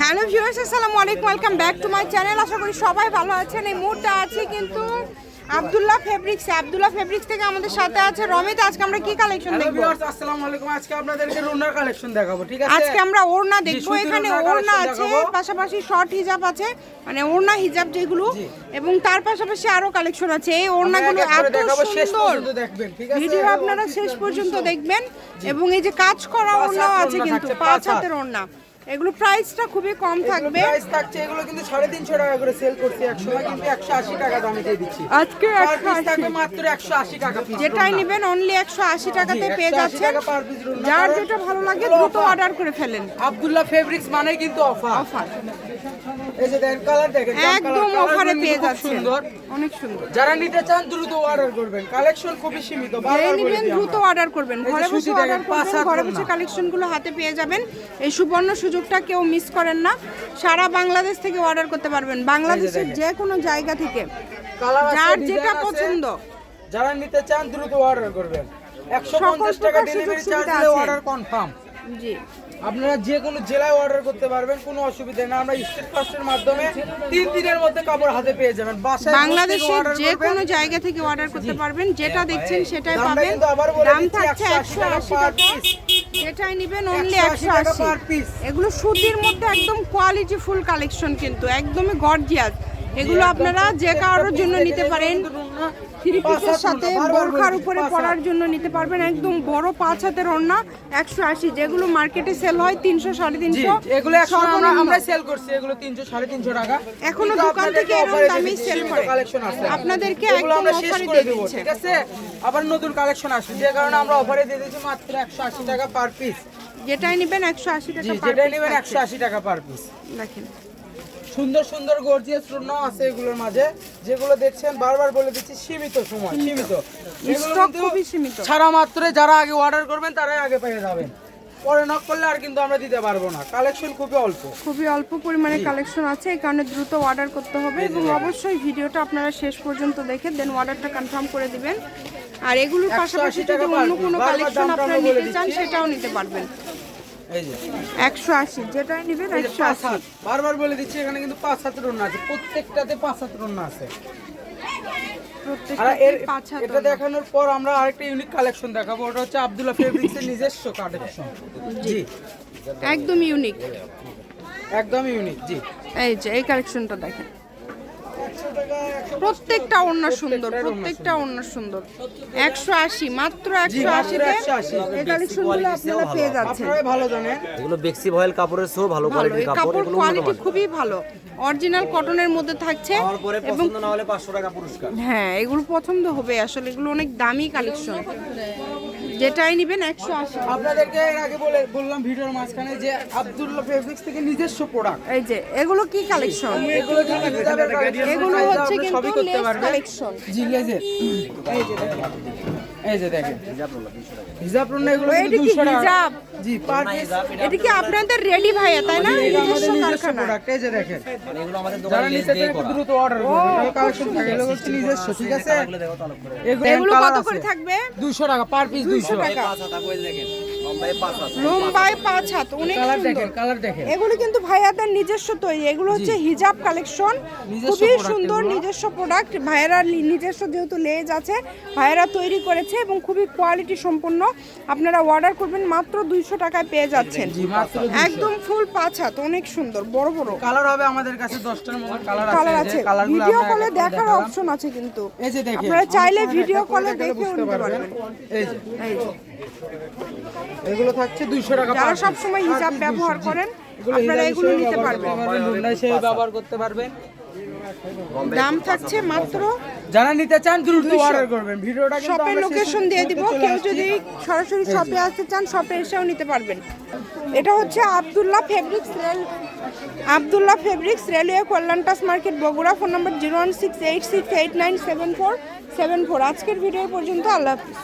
Hello viewers আসসালামু আলাইকুম welcome back to my channel. আশা করি সবাই ভালো আছেন। এই মুহূর্তে আছি কিন্তু আব্দুল্লাহ ফেব্রিক্স আব্দুল্লাহ ফেব্রিক্স থেকে আমাদের সাথে আছে রমিত। আজকে আমরা কি কালেকশন দেখব? ভিউয়ার্স আসসালামু আলাইকুম। আজকে আপনাদেরকে রুনার কালেকশন দেখাবো ঠিক আছে? আজকে আমরা ওড়না দেখব। এখানে ওড়না আছে পাশাপাশি শর্ট হিজাব আছে মানে ওড়না হিজাব যেগুলো। এবং তার পাশাপাশি আরও কালেকশন আছে। এই ওড়নাগুলো এত শেষ সুন্দর। দেখবেন ঠিক আছে? ভিডিও আপনারা শেষ পর্যন্ত দেখবেন। এবং এই যে কাজ করা ওড়নাও আছে কিন্তু পাঁচ পাঁচ হাতের ওড়না। এগুলো প্রাইসটা খুবই কম থাকবে। প্রাইস থাকছে এগুলো কিন্তু সাড়ে তিনশো টাকা করে সেল করছি এক সময় কিন্তু একশো আশি টাকা দামে দিয়ে দিচ্ছি। আজকে পার একশো পিস আশি। থাকবে মাত্র একশো আশি টাকা পিস যেটাই নেবেন অনলি একশো আশি টাকাতে পেয়ে যাচ্ছেন। টাকা যার যেটা ভালো লাগে দ্রুত অর্ডার করে ফেলেন। আব্দুল্লাহ ফেব্রিক্স মানেই কিন্তু অফার অফার এই যে দেখেন কালার দেখেন একদম অফারে পেয়ে যাচ্ছেন। সুন্দর। অনেক সুন্দর। যারা নিতে চান দ্রুত অর্ডার করবেন। কালেকশন খুবই সীমিত বারবার নেবেন দ্রুত অর্ডার করবেন। ঘরে বসে অর্ডার করবেন ঘরে বসে কালেকশনগুলো হাতে পেয়ে যাবেন। এই সুবর্ণ সুযোগটা কেউ মিস করেন না। সারা বাংলাদেশ থেকে অর্ডার করতে পারবেন। বাংলাদেশের যে কোনো জায়গা থেকে। যার যেটা পছন্দ। যারা নিতে চান দ্রুত অর্ডার করবেন। একশো পঞ্চাশ টাকা ডেলিভারি চার্জ অর্ডার কনফার্ম জি। আপনারা যে কোনো জেলায় অর্ডার করতে পারবেন কোনো অসুবিধা না আমরা স্টেট ফাস্টের মাধ্যমে তিন দিনের মধ্যে কাপড় হাতে পেয়ে যাবেন। বাসায় বসে বাংলাদেশের যে কোনো জায়গা থেকে অর্ডার করতে পারবেন। যেটা দেখছেন সেটাই পাবেন। দাম থাকছে 180 একশো আশি টাকা। যেটাই নেবেন অনলি একশো আশি এগুলো সুতির মধ্যে একদম কোয়ালিটি ফুল কালেকশন কিন্তু একদমই গর্জিয়াস এগুলো আপনারা যে কারোর জন্য নিতে পারেন। থ্রি পাঁচ পিসের সাথে বোরখার উপরে পরার জন্য নিতে পারবেন। একদম বড় পাঁচ হাতের ওড়না একশো আশি। যেগুলো মার্কেটে সেল হয় তিনশো সাড়ে তিনশো। এগুলো আমরা আমরা সেল করছি। এগুলো তিনশো সাড়ে তিনশো টাকা। এখনও দোকান থেকে এরকম sell সীমিত করে। আপনাদেরকে একদম করে দিয়ে দিচ্ছে। ঠিক আছে? আবার নতুন কালেকশন আসবে। যে কারণে আমরা অফারে দিয়ে দিচ্ছি মাত্র একশো আশি টাকা পার পিস যেটাই নেবেন একশো আশি টাকা per যেটা piece নেবেন একশো আশি টাকা পার পিস দেখেন। সুন্দর সুন্দর গর্জিয়াস রুনাও আছে এগুলোর মাঝে। যেগুলো দেখছেন বারবার বলে দিচ্ছি সীমিত সময় সীমিত। কিন্তু খুবই সীমিত। ছাড়া মাত্রে যারা আগে অর্ডার করবেন তারাই আগে পেয়ে যাবেন। পরে নক করলে আর কিন্তু আমরা দিতে পারব না। কালেকশন খুবই অল্প। খুবই অল্প পরিমাণে কালেকশন আছে এই কারণে দ্রুত অর্ডার করতে হবে এবং অবশ্যই ভিডিওটা আপনারা শেষ পর্যন্ত দেখে দেন অর্ডারটা কনফার্ম করে দিবেন। আর এগুলোর 180 পাশাপাশি যদি অন্য কোনো কালেকশন আপনারা নিতে চান সেটাও নিতে পারবেন। একশো আশি যেটাই নেবেন একশো আশি। বারবার বলে দিচ্ছি এখানে কিন্তু পাঁচ হাতের আছে। প্রত্যেকটাতে পাঁচ হাতের আছে। আর এর এটা দেখানোর পর আমরা আরেকটা ইউনিক কালেকশন দেখাবো। ওটা হচ্ছে আব্দুল্লাহ ফেব্রিক্সের নিজস্ব কালেকশন জি। একদম ইউনিক একদম ইউনিক জি। এই যে এই কালেকশনটা দেখেন। প্রত্যেকটা ওড়না সুন্দর প্রত্যেকটা ওড়না সুন্দর। একশো আশি মাত্র একশো আশিতে এই কালেকশনগুলো আপনারা পেয়ে যাচ্ছেন। ভালো জানেন। এগুলো বেক্সি ভয়েল কাপড়ের সো ভালো কোয়ালিটির কাপড় কাপড় কোয়ালিটি খুবই ভালো। অরিজিনাল কটনের মধ্যে থাকছে এবং পছন্দ না হলে পাঁচশো টাকা পুরস্কার। হ্যাঁ এগুলো পছন্দ হবে। আসলে এগুলো অনেক দামি কালেকশন যেটাই নেবেন একশো আশি। আপনাদেরকে এর আগে বলে বললাম ভিডিওর মাঝখানে যে আব্দুল্লাহ ফেব্রিক্স থেকে নিজস্ব প্রোডাক্ট এই যে এগুলো কি কালেকশন এগুলো এগুলো হচ্ছে কিন্তু কালেকশন জি এই যে দেখেন এই যে দেখেন। হিজাব রুনা এগুলো কিন্তু কি 200 টাকা। হিজাব? জি পার পিস এটা কি আপনাদের রেডি ভাইয়া তাই না? আমাদের নিজস্ব কারখানা। প্রোডাক্ট এই যে দেখেন। মানে এগুলো আমাদের দোকানে লেস নিতে দিয়ে চান একটু করা। দ্রুত অর্ডার করবেন তাহলে কালেকশন থাকে এগুলো হচ্ছে নিজস্ব ঠিক আছে? এগুলো দেখো তালুক করে। এগুলো কত করে থাকবে? 200 টাকা পার পিস 200 টাকা। পাঁচ হাতা করে দেখেন। লম্বায় পাঁচ হাত। অনেক কালার সুন্দর। এগুলো কিন্তু ভাইয়াদের নিজস্ব তৈরি এগুলো হচ্ছে হিজাব কালেকশন। খুবই সুন্দর নিজস্ব প্রোডাক্ট ভাইয়েরা নিজস্ব যেহেতু লেজ আছে ভাইয়েরা তৈরি করেছে এবং খুবই কোয়ালিটি সম্পন্ন। আপনারা অর্ডার করবেন মাত্র দুইশো টাকায় পেয়ে যাচ্ছেন। একদম ফুল পাঁচ হাত অনেক সুন্দর বড় বড়। কালার হবে আমাদের কাছে 10টার মতো কালার আছে। ভিডিও কলে দেখার অপশন আছে কিন্তু। এই যে দেখেন আপনারা চাইলে ভিডিও কলে দেখেও নিতে এই এই যে। এগুলো থাকছে 200 টাকা যারা সব সময় হিজাব ব্যবহার করেন আপনারা এগুলো নিতে পারবেন। হিসেবে ব্যবহার করতে পারবেন। দাম থাকছে মাত্র যারা নিতে চান দ্রুত অর্ডার করবেন। ভিডিওটা কিন্তু শপের লোকেশন দিয়ে দিব। কেউ যদি সরাসরি শপে আসতে চান শপে এসেও নিতে পারবেন। এটা হচ্ছে Abdullah fabrics rail Abdullah fabrics railway কল্যাণটাস market Bogura. Phone number zero one six eight six eight nine seven four seven four. আজকের ভিডিও পর্যন্ত। আল্লাহ হাফিজ।